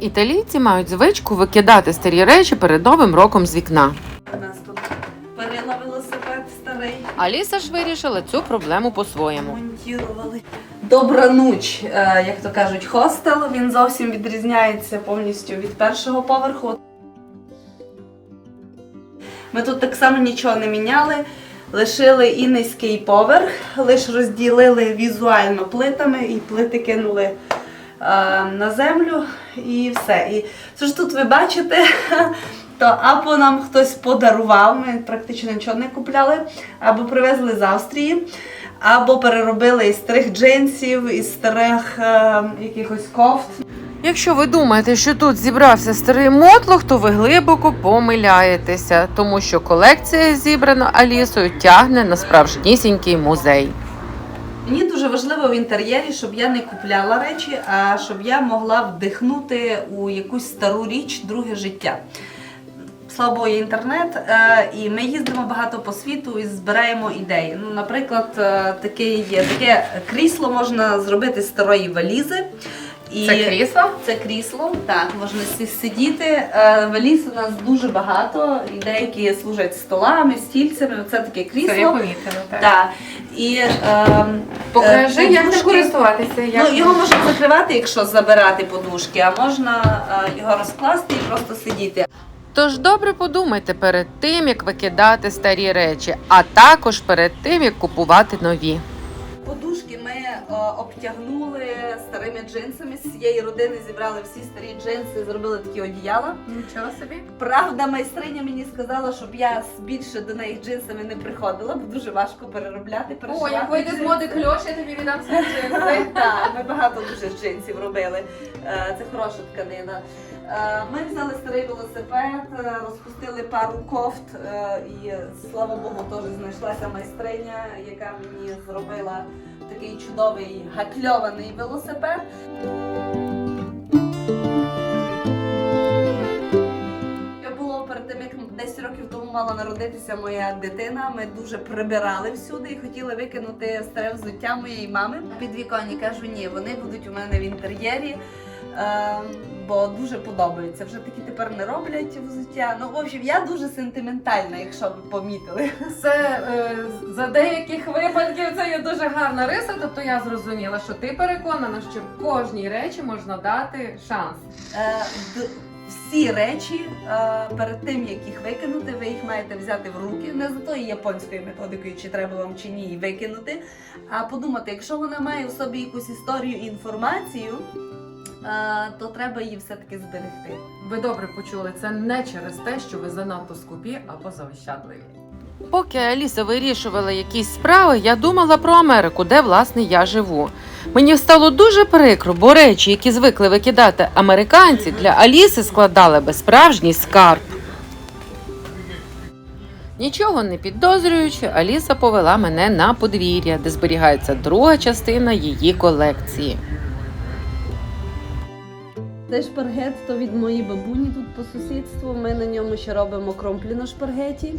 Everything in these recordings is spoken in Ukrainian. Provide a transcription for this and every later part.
Італійці мають звичку викидати старі речі перед новим роком з вікна. У нас тут перила велосипед старий. Аліса ж вирішила цю проблему по-своєму. Монтірували. Добрануч, е, як то кажуть, хостел. Він зовсім відрізняється повністю від першого поверху. Ми тут так само нічого не міняли. Лишили і низький поверх, лише розділили візуально плитами і плити кинули на землю і все. І це ж тут ви бачите, то або нам хтось подарував, ми практично нічого не купляли, або привезли з Австрії, або переробили із старих джинсів, із старих е, якихось кофт. Якщо ви думаєте, що тут зібрався старий мотлох, то ви глибоко помиляєтеся, тому що колекція, зібрана Алісою, тягне на справжнісінький музей. Мені дуже важливо в інтер'єрі, щоб я не купляла речі, а щоб я могла вдихнути у якусь стару річ друге життя. Слава Богу, є інтернет, е, і ми їздимо багато по світу і збираємо ідеї. Ну, наприклад, е, такий, таке крісло можна зробити з старої валізи. І крісло? Це крісло, так, можна сидіти. Е, Валіз у нас дуже багато, і деякі служать столами, стільцями. Це таке крісло. помітила, Так. І, е, Покажи, е, як ним користуватися. Як... Ну, його можна закривати, якщо забирати подушки, а можна е, його розкласти і просто сидіти. Тож добре подумайте перед тим, як викидати старі речі, а також перед тим, як купувати нові. Е, обтягнули старими джинсами. З цієї родини зібрали всі старі джинси, зробили такі одіяла. Нічого собі. Правда, майстриня мені сказала, щоб я більше до неї джинсами не приходила, бо дуже важко переробляти. О, як вийде з моди кльош, я тобі віддам свої джинси. Так, ми багато дуже джинсів робили. Е, Це хороша тканина. Е, Ми взяли старий велосипед, розпустили пару кофт, і слава Богу, теж знайшлася майстриня, яка мені зробила такий чудовий гатльований велосипед. Мала народитися моя дитина. Ми дуже прибирали всюди і хотіли викинути старе взуття моєї мами. Під віконі кажу, ні, вони будуть у мене в інтер'єрі. е, Бо дуже подобається. Вже такі тепер не роблять взуття. Ну, в общем, я дуже сентиментальна, якщо ви помітили. Це е, за деяких випадків це є дуже гарна риса. Тобто я зрозуміла, що ти переконана, що кожній речі можна дати шанс. Е, Всі речі е, перед тим, як їх викинути, ви їх маєте взяти в руки. Не за тою японською методикою, чи треба вам чи ні, і викинути. А подумати, якщо вона має в собі якусь історію і інформацію, е, то треба її все-таки зберегти. Ви добре почули, це не через те, що ви занадто скупі або заощадливі. Поки Аліса вирішувала якісь справи, я думала про Америку, де власне я живу. Мені стало дуже прикро, бо речі, які звикли викидати американці, для Аліси складали би справжній скарб. Нічого не підозрюючи, Аліса повела мене на подвір'я, де зберігається друга частина її колекції. Цей шпаргет то від моєї бабуні тут по сусідству. Ми на ньому ще робимо кромплі на шпаргеті.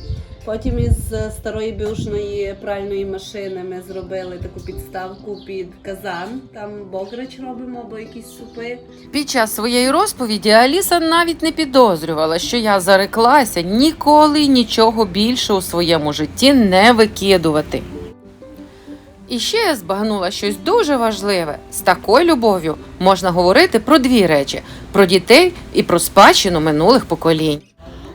Потім із е, старої бюшної пральної машини ми зробили таку підставку під казан. Там бограч робимо або якісь супи. Під час своєї розповіді Аліса навіть не підозрювала, що я зареклася ніколи нічого більше у своєму житті не викидувати. І ще я збагнула щось дуже важливе. З такою любов'ю можна говорити про дві речі: про дітей і про спадщину минулих поколінь.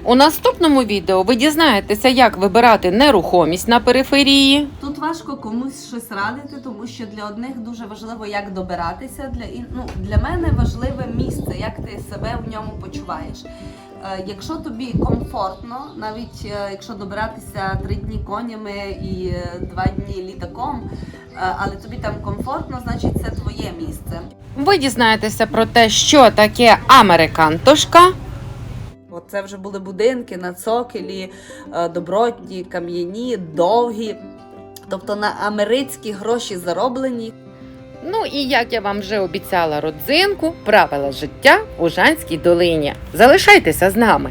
У наступному відео ви дізнаєтеся, як вибирати нерухомість на периферії. Тут важко комусь щось радити, тому що для одних дуже важливо, як добиратися. Для ну, для мене важливе місце, як ти себе в ньому почуваєш. Е, Якщо тобі комфортно, навіть е, якщо добиратися три дні конями і е, два дні літаком, але тобі там комфортно, значить це твоє місце. Ви дізнаєтеся про те, що таке американтошка. Оце вже були будинки на цокелі, добротні, кам'яні, довгі. Тобто на американські гроші зароблені. Ну і як я вам вже обіцяла родзинку, правила життя в Ужанській долині. Залишайтеся з нами.